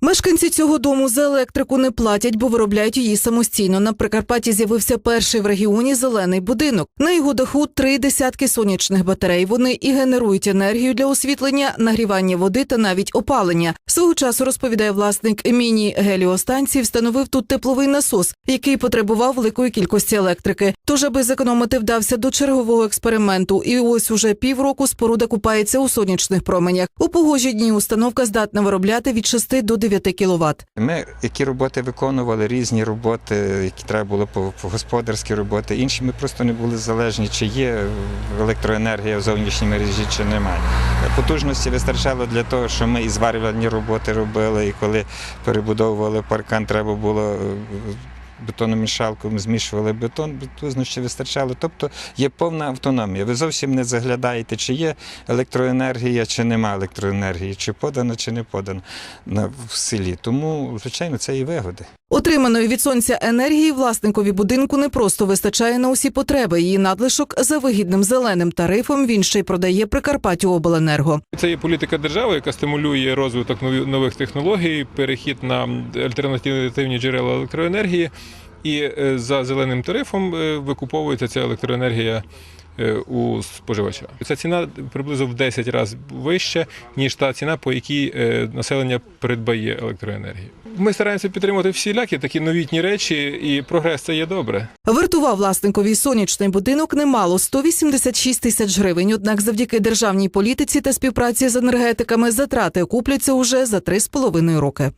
Мешканці цього дому за електрику не платять, бо виробляють її самостійно. На Прикарпатті з'явився перший в регіоні зелений будинок. На його даху три десятки сонячних батарей. Вони і генерують енергію для освітлення, нагрівання води та навіть опалення. Свого часу розповідає власник міні-геліостанції, встановив тут тепловий насос, який потребував великої кількості електрики. Тож, аби зекономити, вдався до чергового експерименту. І ось уже півроку споруда купається у сонячних променях. У погожі дні установка здатна виробляти від 6 до 9 кВт. Ми які роботи виконували, різні роботи, які треба було по, по господарські роботи. Інші ми просто не були залежні, чи є електроенергія в зовнішній мережі, чи немає. Потужності вистачало для того, що ми і зварювальні роботи робили, і коли перебудовували паркан, треба було. Бетономішалком змішували бетон, ще вистачало. Тобто є повна автономія. Ви зовсім не заглядаєте, чи є електроенергія, чи нема електроенергії, чи подана, чи не подана в селі. Тому, звичайно, це і вигоди. Отриманої від сонця енергії власникові будинку не просто вистачає на усі потреби. Її надлишок за вигідним зеленим тарифом він ще й продає Прикарпаттю обленерго. Це є політика держави, яка стимулює розвиток нових технологій, перехід на альтернативні джерела електроенергії. І е, за зеленим тарифом е, викуповується ця електроенергія у споживача. Ця ціна приблизно в 10 разів вища, ніж та ціна, по якій е, населення придбає електроенергію. Ми стараємося підтримувати всілякі такі новітні речі, і прогрес це є добре. Вартував власникові сонячний будинок немало 186 тисяч гривень. Однак, завдяки державній політиці та співпраці з енергетиками затрати окупляться уже за три з половиною роки.